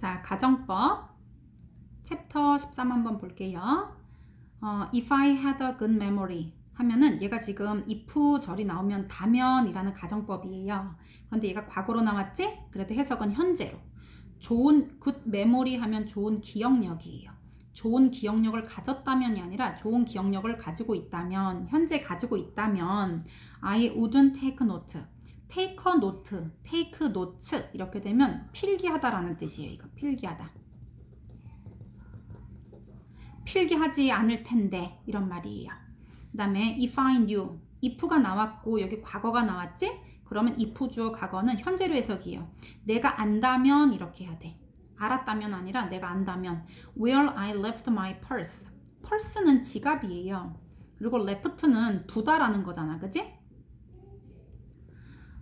자, 가정법 챕터 13 한번 볼게요. 어, if I had a good memory 하면은 얘가 지금 if 절이 나오면 다면이라는 가정법이에요. 그런데 얘가 과거로 나왔지? 그래도 해석은 현재로. 좋은 good memory 하면 좋은 기억력이에요. 좋은 기억력을 가졌다면이 아니라 좋은 기억력을 가지고 있다면 현재 가지고 있다면 I wouldn't take note. Take a note, take notes 이렇게 되면 필기하다라는 뜻이에요. 이거 필기하다. 필기하지 않을 텐데 이런 말이에요. 그다음에 if I knew, if가 나왔고 여기 과거가 나왔지? 그러면 if 주어 과거는 현재로 해석이에요. 내가 안다면 이렇게 해야 돼. 알았다면 아니라 내가 안다면 where I left my purse. purse는 지갑이에요. 그리고 left는 두다라는 거잖아. 그지?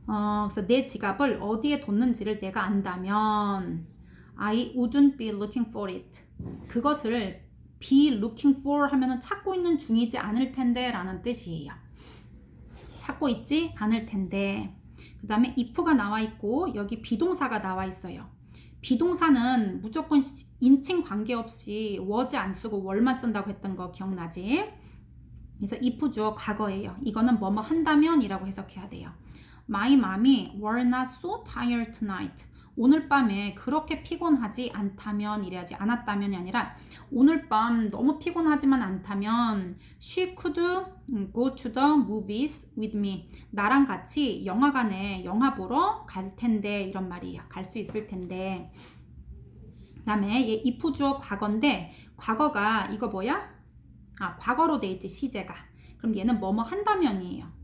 어, 그래서 내 지갑을 어디에 뒀는지를 내가 안다면 I wouldn't be looking for it. 그것을 be looking for 하면은 찾고 있는 중이지 않을 텐데 라는 뜻이에요. 찾고 있지 않을 텐데. 그 다음에 if가 나와 있고 여기 비동사가 나와 있어요. 비동사는 무조건 인칭 관계없이 was 안 쓰고 월만 쓴다고 했던 거 기억나지? 그래서 if 주어 과거예요. 이거는 뭐뭐 한다면 이라고 해석해야 돼요. My mommy were not so tired tonight. 오늘 밤에 그렇게 피곤하지 않다면 이래야지 않았다면이 아니라 오늘 밤 너무 피곤하지만 않다면 she could go to the movies with me. 나랑 같이 영화관에 영화 보러 갈 텐데 이런 말이에요. 갈 수 있을 텐데. 그 다음에 얘 if 주어 과거인데 과거가 이거 뭐야? 아 과거로 돼 있지 시제가. 그럼 얘는 뭐뭐 한다면이에요.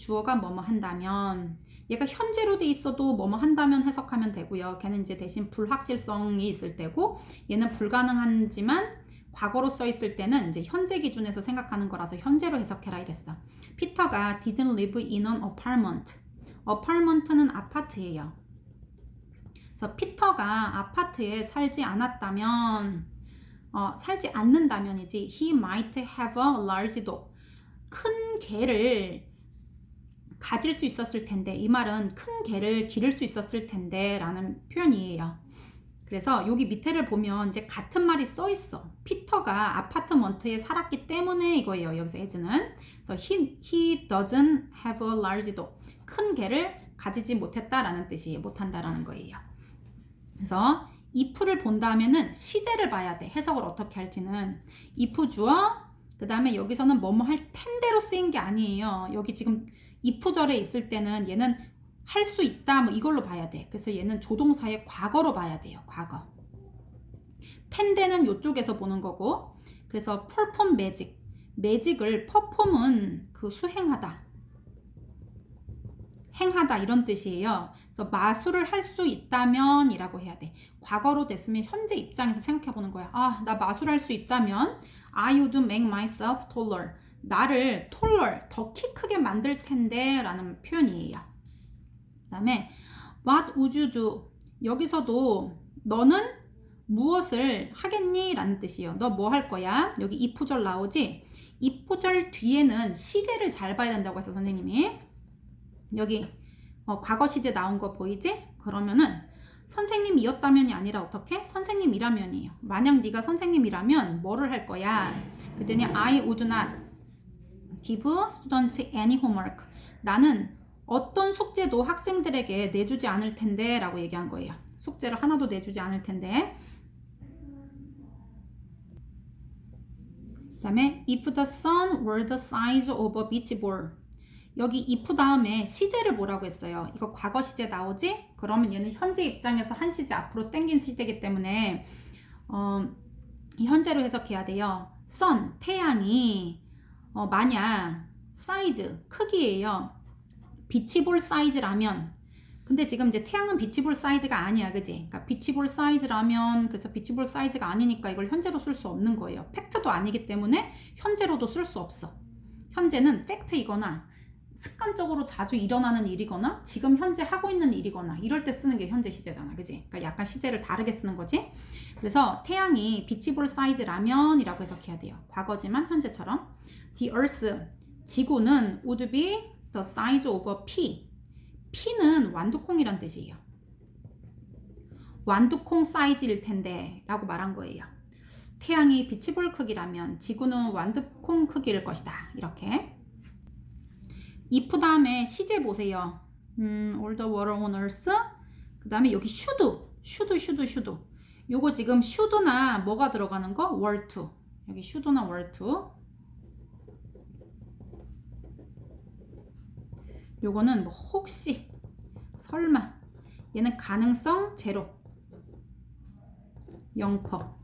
주어가 뭐뭐 한다면 얘가 현재로 돼 있어도 뭐뭐 한다면 해석하면 되고요. 걔는 이제 대신 불확실성이 있을 때고 얘는 불가능하지만 과거로 써 있을 때는 이제 현재 기준에서 생각하는 거라서 현재로 해석해라 이랬어. 피터가 didn't live in an apartment. apartment는 아파트예요. 그래서 피터가 아파트에 살지 않았다면 어, 살지 않는다면이지 he might have a large dog. 큰 개를 가질 수 있었을 텐데 이 말은 큰 개를 기를 수 있었을 텐데 라는 표현이에요. 그래서 여기 밑에를 보면 이제 같은 말이 써 있어. 피터가 아파트먼트에 살았기 때문에 이거예요. 여기서 as는. 그래서 he, he doesn't have a large dog. 큰 개를 가지지 못했다라는 뜻이 못한다라는 거예요. 그래서 if를 본다면은 시제를 봐야 돼. 해석을 어떻게 할지는 if 주어 그 다음에 여기서는 뭐뭐 할 텐데로 쓰인 게 아니에요. 여기 지금 if절에 있을 때는 얘는 할 수 있다 뭐 이걸로 봐야 돼. 그래서 얘는 조동사의 과거로 봐야 돼요. 과거. 텐데는 이쪽에서 보는 거고 그래서 perform magic. 매직을 perform은 그 수행하다. 행하다 이런 뜻이에요. 그래서 마술을 할 수 있다면 이라고 해야 돼. 과거로 됐으면 현재 입장에서 생각해 보는 거야. 아, 나 마술할 수 있다면 I would make myself taller. 나를 taller, 더키 크게 만들 텐데 라는 표현이에요. 그 다음에 what would you do? 여기서도 너는 무엇을 하겠니? 라는 뜻이에요. 너 뭐 할 거야? 여기 if절 나오지? if절 뒤에는 시제를 잘 봐야 된다고 해서 선생님이 여기 어, 과거 시제 나온 거 보이지? 그러면은 선생님이었다면이 아니라 어떻게? 선생님이라면이에요. 만약 네가 선생님이라면 뭐를 할 거야? 그랬더니 I would not give students any homework. 나는 어떤 숙제도 학생들에게 내주지 않을 텐데 라고 얘기한 거예요. 숙제를 하나도 내주지 않을 텐데. 그 다음에 if the sun were the size of a beach ball. 여기 if 다음에 시제를 뭐라고 했어요? 이거 과거 시제 나오지? 그러면 얘는 현재 입장에서 한 시제 앞으로 땡긴 시제이기 때문에 어, 이 현재로 해석해야 돼요. sun, 태양이 어, 만약 사이즈, 크기예요. 비치볼 사이즈라면 근데 지금 이제 태양은 비치볼 사이즈가 아니야, 그지? 그러니까 비치볼 사이즈라면 그래서 비치볼 사이즈가 아니니까 이걸 현재로 쓸 수 없는 거예요. 팩트도 아니기 때문에 현재로도 쓸 수 없어. 현재는 팩트이거나 습관적으로 자주 일어나는 일이거나 지금 현재 하고 있는 일이거나 이럴 때 쓰는 게 현재 시제잖아. 그지? 그러니까 약간 시제를 다르게 쓰는 거지. 그래서 태양이 비치볼 사이즈라면 이라고 해석해야 돼요. 과거지만 현재처럼. The earth, 지구는 would be the size of a pea. 피는 완두콩이란 뜻이에요. 완두콩 사이즈일 텐데 라고 말한 거예요. 태양이 비치볼 크기라면 지구는 완두콩 크기일 것이다. 이렇게. If 다음에 시제 보세요. 음, all the water owners. 그 다음에 여기 should, should, should, should. 요거 지금 should나 뭐가 들어가는 거? were to. 여기 should나 were to. 요거는 뭐 혹시, 설마. 얘는 가능성 제로. 0%.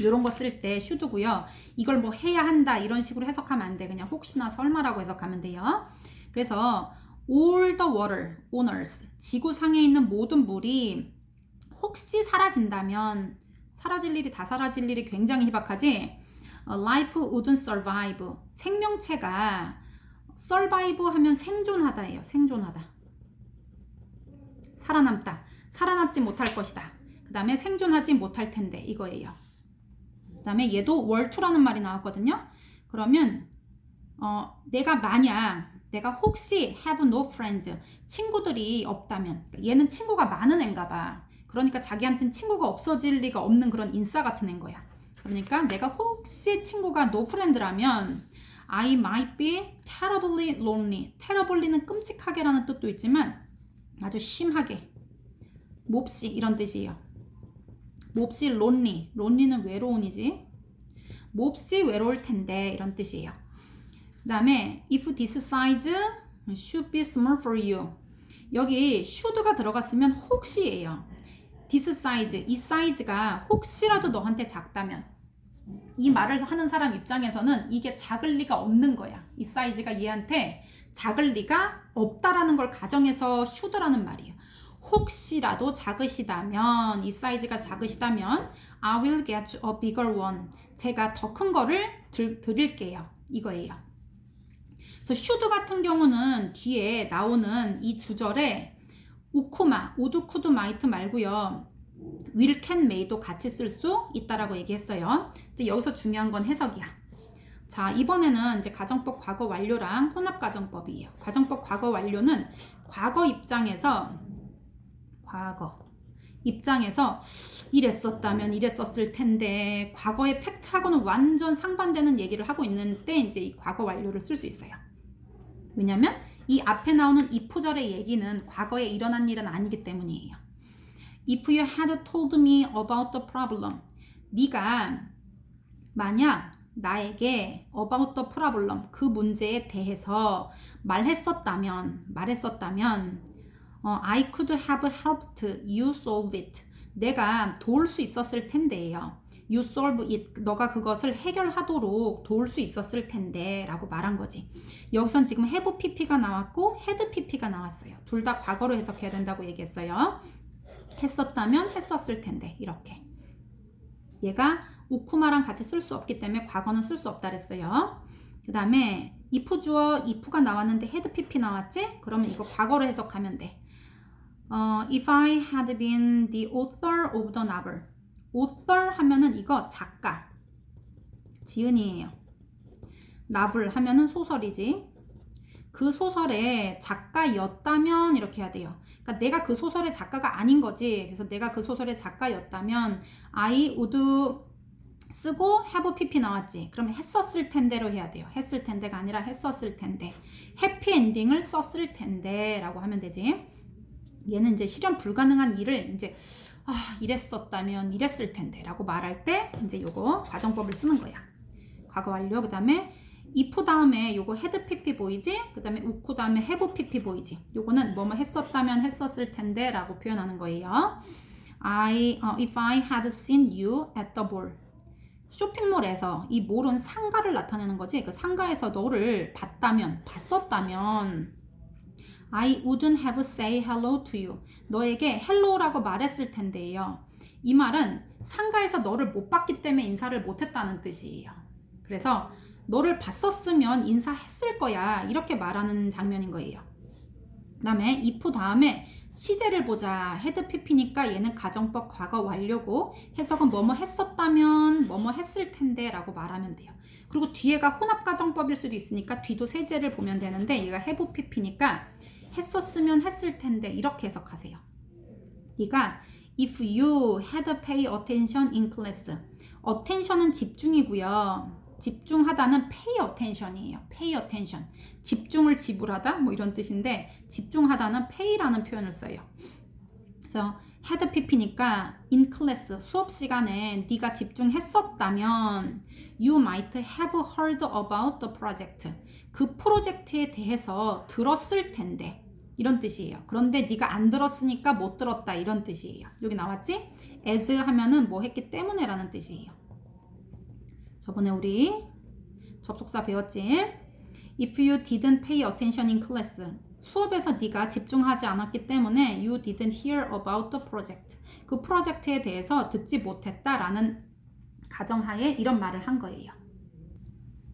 이런 거 쓸때 should고요. 이걸 뭐 해야 한다 이런 식으로 해석하면 안 돼. 그냥 혹시나 설마라고 해석하면 돼요. 그래서 all the water owners 지구상에 있는 모든 물이 혹시 사라진다면 사라질 일이 다 사라질 일이 굉장히 희박하지. 어, life wouldn't survive 생명체가 survive 하면 생존하다예요. 생존하다. 살아남다. 살아남지 못할 것이다. 그 다음에 생존하지 못할 텐데 이거예요. 그 다음에 얘도 월투라는 말이 나왔거든요. 그러면 어, 내가 만약 내가 혹시 have no friends 친구들이 없다면 얘는 친구가 많은 애인가 봐. 그러니까 자기한테는 친구가 없어질 리가 없는 그런 인싸 같은 애인 거야. 그러니까 내가 혹시 친구가 no friend라면 I might be terribly lonely. terribly는 끔찍하게라는 뜻도 있지만 아주 심하게 몹시 이런 뜻이에요. 몹시 lonely. lonely는 외로운이지. 몹시 외로울 텐데 이런 뜻이에요. 그 다음에 if this size should be small for you. 여기 should가 들어갔으면 혹시예요. this size, 이 사이즈가 혹시라도 너한테 작다면 이 말을 하는 사람 입장에서는 이게 작을 리가 없는 거야. 이 사이즈가 얘한테 작을 리가 없다라는 걸 가정해서 should라는 말이에요. 혹시라도 작으시다면 이 사이즈가 작으시다면 I will get a bigger one. 제가 더 큰 거를 들, 드릴게요. 이거예요. 그래서 should 같은 경우는 뒤에 나오는 이 주절에 우쿠마, 우두쿠두 마이트 말고요. can, may도 같이 쓸 수 있다라고 얘기했어요. 이제 여기서 중요한 건 해석이야. 자, 이번에는 이제 가정법 과거 완료랑 혼합 가정법이에요. 가정법 과거 완료는 과거 입장에서 과거 입장에서 이랬었다면 이랬었을 텐데 과거의 팩트하고는 완전 상반되는 얘기를 하고 있는데 이제 이 과거 완료를 쓸 수 있어요. 왜냐면 이 앞에 나오는 if절의 얘기는 과거에 일어난 일은 아니기 때문이에요. If you had told me about the problem, 네가 만약 나에게 about the problem 그 문제에 대해서 말했었다면 말했었다면 어, I could have helped you solve it. 내가 도울 수 있었을 텐데요. You solve it. 너가 그것을 해결하도록 도울 수 있었을 텐데 라고 말한 거지. 여기선 지금 have pp가 나왔고 had pp가 나왔어요. 둘 다 과거로 해석해야 된다고 얘기했어요. 했었다면 했었을 텐데 이렇게. 얘가 우쿠마랑 같이 쓸 수 없기 때문에 과거는 쓸 수 없다 그랬어요. 그 다음에 if 주어 if가 나왔는데 had pp 나왔지? 그러면 이거 과거로 해석하면 돼. 어, if I had been the author of the novel. author 하면은 이거 작가. 지은이에요. novel 하면은 소설이지. 그 소설의 작가였다면 이렇게 해야 돼요. 그러니까 내가 그 소설의 작가가 아닌 거지. 그래서 내가 그 소설의 작가였다면 I would 쓰고 have pp 나왔지. 그러면 했었을 텐데로 해야 돼요. 했을 텐데가 아니라 했었을 텐데. 해피 엔딩을 썼을 텐데라고 하면 되지. 얘는 이제 실현 불가능한 일을 이제 아, 이랬었다면 이랬을 텐데라고 말할 때 이제 요거 과정법을 쓰는 거야. 과거 완료. 그다음에 if 다음에 요거 헤드 pp 보이지? 그다음에 우쿠 다음에 have pp 보이지? 요거는 뭐뭐 했었다면 했었을 텐데라고 표현하는 거예요. I uh, if I had seen you at the mall. 쇼핑몰에서 이 몰은 상가를 나타내는 거지. 그 상가에서 너를 봤다면, 봤었다면 I wouldn't have say hello to you. 너에게 hello라고 말했을 텐데요. 이 말은 상가에서 너를 못 봤기 때문에 인사를 못 했다는 뜻이에요. 그래서 너를 봤었으면 인사했을 거야. 이렇게 말하는 장면인 거예요. 그 다음에 if 다음에 시제를 보자. 헤드 PP니까 얘는 가정법 과거 완료고 해석은 뭐뭐 했었다면 뭐뭐 했을 텐데 라고 말하면 돼요. 그리고 뒤에가 혼합 가정법일 수도 있으니까 뒤도 세제를 보면 되는데 얘가 have PP니까 했었으면 했을 텐데 이렇게 해석하세요. 네가 If you had pay attention in class. attention은 집중이고요. 집중하다는 pay attention이에요. pay attention. 집중을 지불하다 뭐 이런 뜻인데 집중하다는 pay라는 표현을 써요. 그래서 had pp니까 in class 수업 시간에 네가 집중했었다면 you might have heard about the project. 그 프로젝트에 대해서 들었을 텐데 이런 뜻이에요. 그런데 네가 안 들었으니까 못 들었다 이런 뜻이에요. 여기 나왔지? as 하면은 뭐 했기 때문에라는 뜻이에요. 저번에 우리 접속사 배웠지? If you didn't pay attention in class. 수업에서 네가 집중하지 않았기 때문에 you didn't hear about the project. 그 프로젝트에 대해서 듣지 못했다라는 가정하에 이런 말을 한 거예요.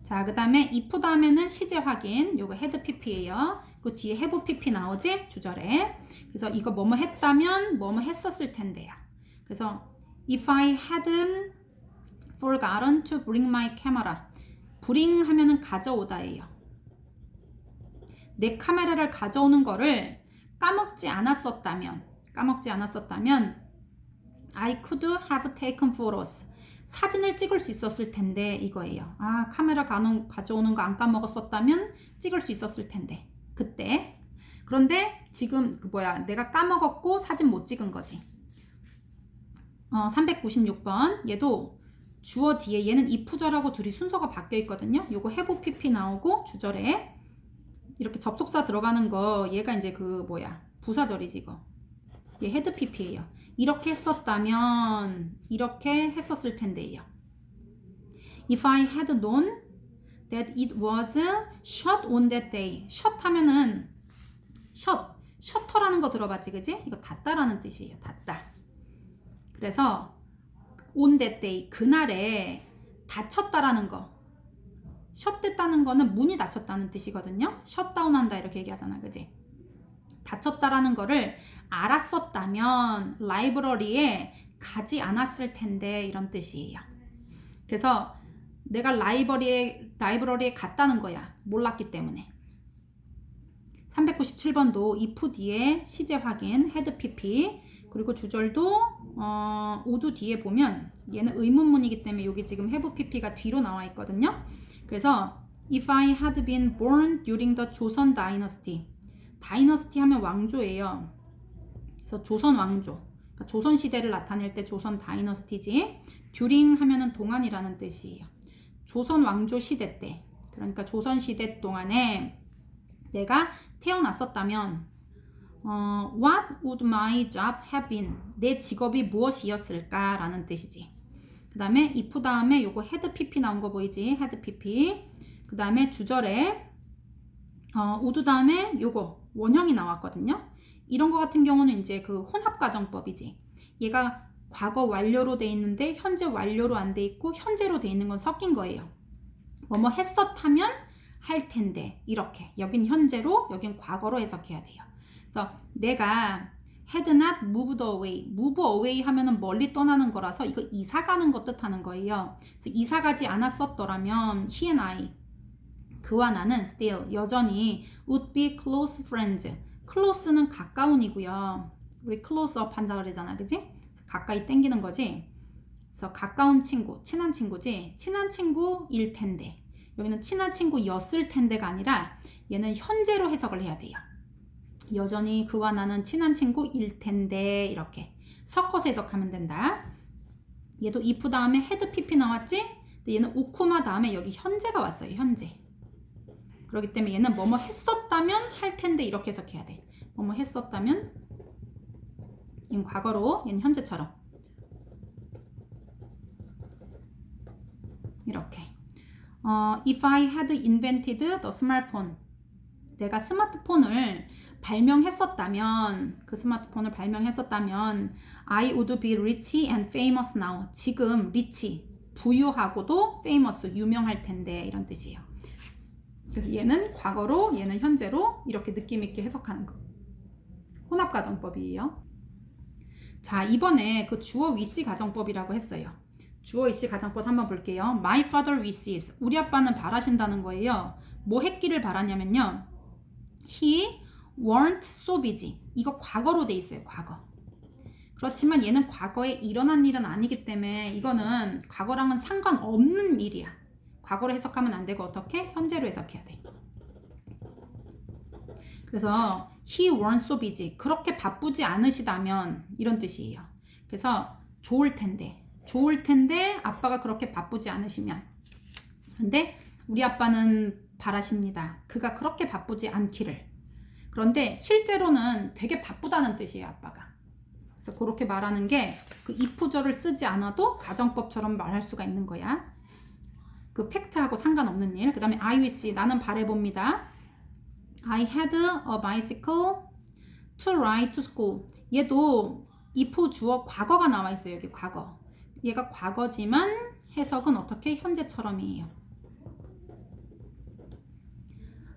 자, 그 다음에 if 다음에는 시제 확인. 요거 head pp예요. 그 뒤에 have pp 나오지? 주절에. 그래서 이거 뭐뭐 했다면 뭐뭐 했었을 텐데요. 그래서 if I hadn't forgotten to bring my camera. bring 하면은 가져오다예요. 내 카메라를 가져오는 거를 까먹지 않았었다면, 까먹지 않았었다면, I could have taken photos. 사진을 찍을 수 있었을 텐데 이거예요. 아 카메라 가는, 가져오는 거 안 까먹었었다면 찍을 수 있었을 텐데 그때. 그런데 지금 그 뭐야 내가 까먹었고 사진 못 찍은 거지. 어 396번 얘도 주어 뒤에 얘는 if절하고 둘이 순서가 바뀌어 있거든요. 요거 have pp 나오고 주절에 이렇게 접속사 들어가는 거 얘가 이제 그 뭐야 부사절이지 이거. 얘 헤드 pp예요. 이렇게 했었다면 이렇게 했었을 텐데요. If I had known that it was shut on that day. shut 하면은 shut, 셔터라는 거 들어봤지, 그지? 이거 닫다라는 뜻이에요. 닫다. 그래서 on that day 그날에 닫혔다라는 거. 셧됐다는 거는 문이 닫혔다는 뜻이거든요. 셧다운한다 이렇게 얘기하잖아, 그지? 닫혔다라는 거를 알았었다면 라이브러리에 가지 않았을 텐데 이런 뜻이에요. 그래서 내가 라이브러리에 라이브러리에 갔다는 거야. 몰랐기 때문에. 397번도 if 뒤에 시제 확인 head pp 그리고 주절도 어, 우두 뒤에 보면 얘는 의문문이기 때문에 여기 지금 have pp가 뒤로 나와 있거든요. 그래서 if I had been born during the 조선 dynasty 다이너스티 하면 왕조예요. 그래서 조선 왕조. 그러니까 조선 시대를 나타낼 때 조선 다이너스티지. 듀링 하면은 동안이라는 뜻이에요. 조선 왕조 시대 때. 그러니까 조선 시대 동안에 내가 태어났었다면 어, what would my job have been? 내 직업이 무엇이었을까 라는 뜻이지. 그 다음에 if 다음에 요거 head pp 나온 거 보이지? head pp. 그 다음에 주절에 어, 우드 다음에 요거 원형이 나왔거든요. 이런 거 같은 경우는 이제 그 혼합 가정법이지. 얘가 과거 완료로 돼 있는데 현재 완료로 안 돼 있고 현재로 돼 있는 건 섞인 거예요. 뭐뭐 했었다면 할 텐데 이렇게 여긴 현재로 여긴 과거로 해석해야 돼요. 그래서 내가 had not moved away. move away 하면은 멀리 떠나는 거라서 이거 이사 가는 거 뜻하는 거예요. 그래서 이사 가지 않았었더라면 he and I 그와 나는 still 여전히 would be close friends. close는 가까운이고요. 우리 close up 한다 그러잖아, 그지? 가까이 땡기는 거지. 그래서 가까운 친구, 친한 친구지. 친한 친구일 텐데. 여기는 친한 친구였을 텐데가 아니라 얘는 현재로 해석을 해야 돼요. 여전히 그와 나는 친한 친구일 텐데 이렇게 섞어서 해석하면 된다. 얘도 if 다음에 head pp 나왔지? 근데 얘는 우쿠마 다음에 여기 현재가 왔어요. 현재. 그렇기 때문에 얘는 뭐뭐 했었다면 할 텐데 이렇게 해석해야 돼. 뭐뭐 했었다면 얘는 과거로 얘는 현재처럼 이렇게 어, If I had invented the smartphone 내가 스마트폰을 발명했었다면 그 스마트폰을 발명했었다면 I would be rich and famous now 지금 rich 부유하고도 famous 유명할 텐데 이런 뜻이에요. 그래서 얘는 과거로 얘는 현재로 이렇게 느낌 있게 해석하는 거. 혼합 가정법이에요. 자, 이번에 그 주어 위시 가정법이라고 했어요. 주어 위시 가정법 한번 볼게요. My father wishes. 우리 아빠는 바라신다는 거예요. 뭐 했기를 바라냐면요. He weren't so busy. 이거 과거로 돼 있어요. 과거. 그렇지만 얘는 과거에 일어난 일은 아니기 때문에 이거는 과거랑은 상관없는 일이야. 과거로 해석하면 안 되고 어떻게? 현재로 해석해야 돼. 그래서 he weren't so busy. 그렇게 바쁘지 않으시다면 이런 뜻이에요. 그래서 좋을 텐데. 좋을 텐데 아빠가 그렇게 바쁘지 않으시면. 근데 우리 아빠는 바라십니다. 그가 그렇게 바쁘지 않기를. 그런데 실제로는 되게 바쁘다는 뜻이에요, 아빠가. 그래서 그렇게 말하는 게 그 if절을 쓰지 않아도 가정법처럼 말할 수가 있는 거야. 그 팩트하고 상관없는 일. 그 다음에 I wish 나는 바래봅니다. I had a bicycle to ride to school. 얘도 if 주어 과거가 나와 있어요. 여기 과거. 얘가 과거지만 해석은 어떻게 현재처럼이에요.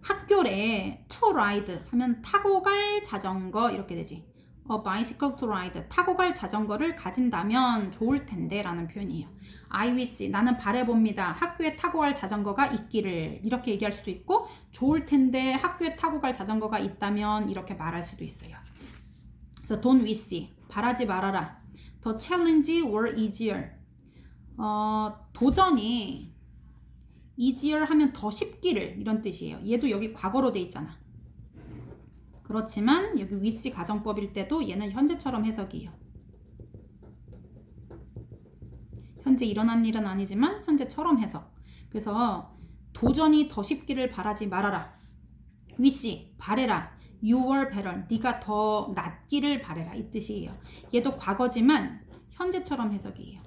학교래 to ride 하면 타고 갈 자전거 이렇게 되지. a bicycle to ride 타고 갈 자전거를 가진다면 좋을 텐데 라는 표현이에요. I wish 나는 바래봅니다. 학교에 타고 갈 자전거가 있기를 이렇게 얘기할 수도 있고 좋을 텐데 학교에 타고 갈 자전거가 있다면 이렇게 말할 수도 있어요. 그래서 don't wish 바라지 말아라. The challenge were easier. 어, 도전이 easier 하면 더 쉽기를 이런 뜻이에요. 얘도 여기 과거로 돼 있잖아. 그렇지만 여기 위시 가정법일 때도 얘는 현재처럼 해석이에요. 현재 일어난 일은 아니지만 현재처럼 해석. 그래서 도전이 더 쉽기를 바라지 말아라. 위시 바래라. Were better. 네가 더 낫기를 바래라 이 뜻이에요. 얘도 과거지만 현재처럼 해석이에요.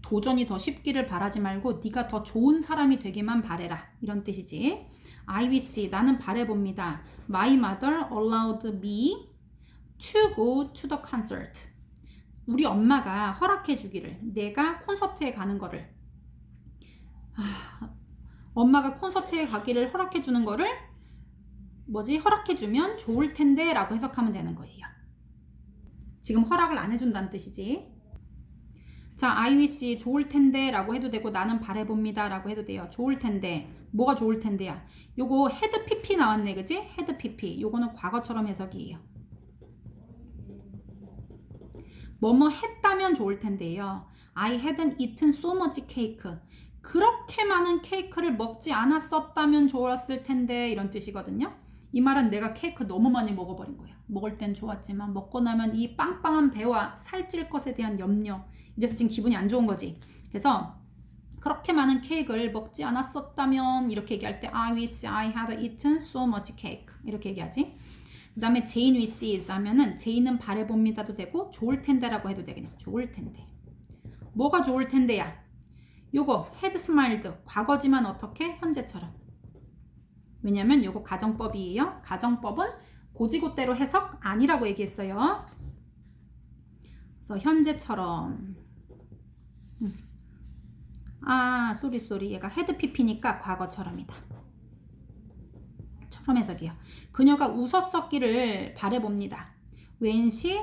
도전이 더 쉽기를 바라지 말고 네가 더 좋은 사람이 되기만 바래라 이런 뜻이지. I wish 나는 바래봅니다. My mother allowed me to go to the concert. 우리 엄마가 허락해 주기를 내가 콘서트에 가는 거를 아, 엄마가 콘서트에 가기를 허락해 주는 거를 뭐지 허락해 주면 좋을 텐데 라고 해석하면 되는 거예요. 지금 허락을 안 해준다는 뜻이지. 자, I wish 좋을 텐데 라고 해도 되고 나는 바래봅니다 라고 해도 돼요. 좋을 텐데. 뭐가 좋을 텐데야. 요거 헤드 pp 나왔네. 그지? 헤드 pp. 요거는 과거처럼 해석이에요. 뭐뭐 했다면 좋을 텐데요. I hadn't eaten so much cake. 그렇게 많은 케이크를 먹지 않았었다면 좋았을 텐데 이런 뜻이거든요. 이 말은 내가 케이크 너무 많이 먹어버린 거야. 먹을 땐 좋았지만 먹고 나면 이 빵빵한 배와 살찔 것에 대한 염려 이래서 지금 기분이 안 좋은 거지. 그래서 그렇게 많은 케이크를 먹지 않았었다면 이렇게 얘기할 때 I wish I had eaten so much cake 이렇게 얘기하지. 그 다음에 Jane wishes 하면은 제인은 바래봅니다도 되고 좋을 텐데라고 해도 되겠네. 좋을 텐데. 뭐가 좋을 텐데야? 요거 had smiled 과거지만 어떻게 현재처럼. 왜냐면 요거 가정법이에요. 가정법은 고지고대로 해석 아니라고 얘기했어요. 그래서 현재처럼 음. 아 쏘리 쏘리 얘가 헤드 PP니까 과거처럼이다. 처럼 해석이요. 그녀가 웃었었기를 바래봅니다. When she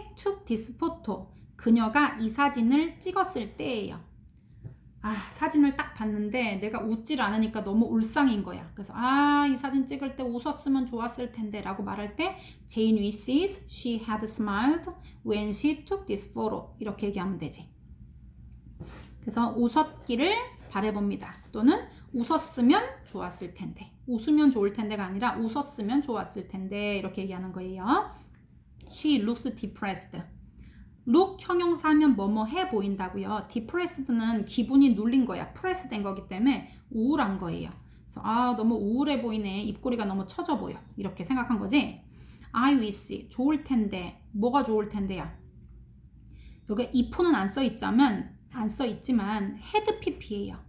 그녀가 이 사진을 찍었을 때예요. 아, 사진을 딱 봤는데 내가 웃질 않으니까 너무 울상인 거야. 그래서 아, 이 사진 찍을 때 웃었으면 좋았을 텐데 라고 말할 때 Jane wishes she had smiled when she took this photo 이렇게 얘기하면 되지. 그래서 웃었기를 바래봅니다. 또는 웃었으면 좋았을 텐데. 웃으면 좋을 텐데가 아니라 웃었으면 좋았을 텐데 이렇게 얘기하는 거예요. She looks depressed. look 형용사 하면 뭐뭐 해 보인다고요. depressed는 기분이 눌린 거야. press 된 거기 때문에 우울한 거예요. 그래서 아 너무 우울해 보이네. 입꼬리가 너무 처져 보여. 이렇게 생각한 거지. I wish 좋을 텐데 뭐가 좋을 텐데야. 여기 if는 안 써 있자면 안 써 있지만 had pp예요.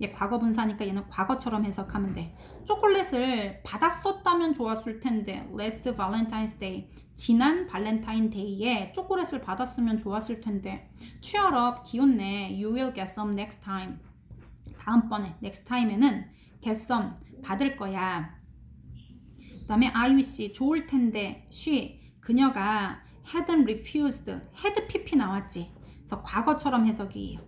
얘 과거 분사니까 얘는 과거처럼 해석하면 돼. 초콜릿을 받았었다면 좋았을 텐데 last Valentine's Day 지난 발렌타인 데이에 초콜릿을 받았으면 좋았을 텐데 취업업 기운내 you will get some next time 다음번에 next time에는 get some 받을 거야 그 다음에 I wish 좋을 텐데 she 그녀가 hadn't refused had pp 나왔지 그래서 과거처럼 해석이에요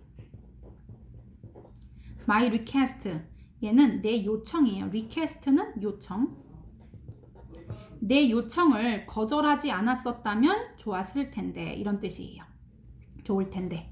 my request 얘는 내 요청이에요 request는 요청 내 요청을 거절하지 않았었다면 좋았을 텐데 이런 뜻이에요. 좋을 텐데.